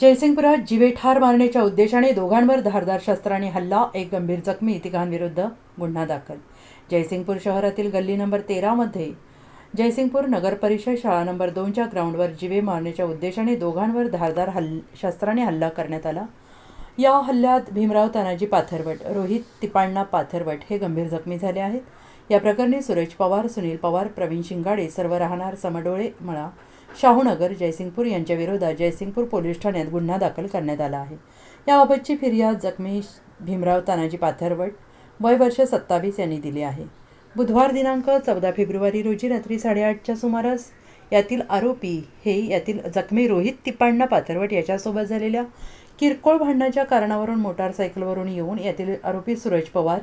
जयसिंगपुरात जीवे ठार मारण्याच्या उद्देशाने दोघांवर धारदार शस्त्राने हल्ला एक गंभीर जखमी तिघांविरुद्ध गुन्हा दाखल. जयसिंगपूर शहरातील गल्ली नंबर तेरामध्ये जयसिंगपूर नगर परिषद शाळा नंबर दोनच्या ग्राउंडवर जिवे मारण्याच्या उद्देशाने दोघांवर धारदार हल् शस्त्राने हल्ला करण्यात आला. या हल्ल्यात भीमराव तानाजी पाथरवट रोहित तिपाण्णा पाथरवट हे गंभीर जखमी झाले आहेत. या प्रकरणी सुरेश पवार सुनील पवार प्रवीण शिंगाडे सर्व राहणार समडोळे मळा शाहूनगर जयसिंगपूर यांच्याविरोधात जयसिंगपूर पोलीस ठाण्यात गुन्हा दाखल करण्यात आला आहे. याबाबतची फिर्याद जखमी भीमराव तानाजी पाथरवट वय वर्ष सत्तावीस यांनी दिली आहे. बुधवार दिनांक चौदा फेब्रुवारी रोजी रात्री साडेआठच्या सुमारास यातील आरोपी हे यातील जखमी रोहित तिपाण्णा पाथरवट याच्यासोबत झालेल्या किरकोळ भांडणाच्या कारणावरून मोटारसायकलवरून येऊन यातील आरोपी सूरज पवार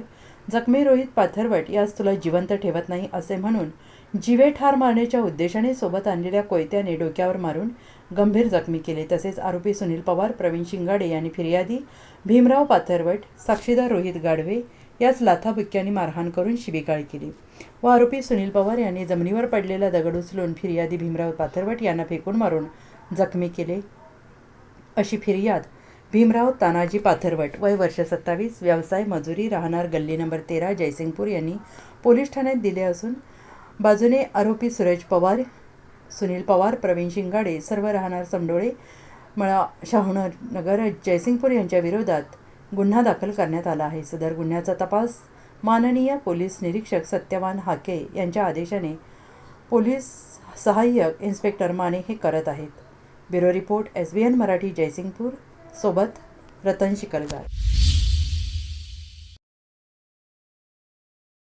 जखमी रोहित पाथरवट यास तुला जिवंत ठेवत नाही असे म्हणून जिवे ठार मारण्याच्या उद्देशाने सोबत आणलेल्या कोयत्याने डोक्यावर मारून गंभीर जखमी केले. तसेच आरोपी सुनील पवार प्रवीण शिंगाडे यांनी फिर्यादी भीमराव पाथरवट साक्षीदार रोहित गाडवे याच लाथाबुक्क्यांनी मारहाण करून शिबिकाळ केली. व आरोपी सुनील पवार यांनी जमिनीवर पडलेला दगड उचलून फिर्यादी भीमराव पाथरवट यांना फेकून मारून जखमी केले अशी फिर्याद भीमराव तानाजी पाथरवट वय वर्ष सत्तावीस व्यवसाय मजुरी राहणार गल्ली नंबर तेरा जयसिंगपूर यांनी पोलीस ठाण्यात दिले असून बाजूने आरोपी सूरज पवार सुनील पवार प्रवीण शिंगाडे सर्व राहणार समडोळे मळा शाहूनर नगर जयसिंगपूर यांच्या विरोधात गुन्हा दाखल करण्यात आला आहे. सदर गुन्ह्याचा तपास माननीय पोलीस निरीक्षक सत्यवान हाके यांच्या आदेशाने पोलीस सहाय्यक इन्स्पेक्टर माने हे करत आहेत. Bureau report S B N Marathi Jaysingpur. सोबत रतन शिकलगार.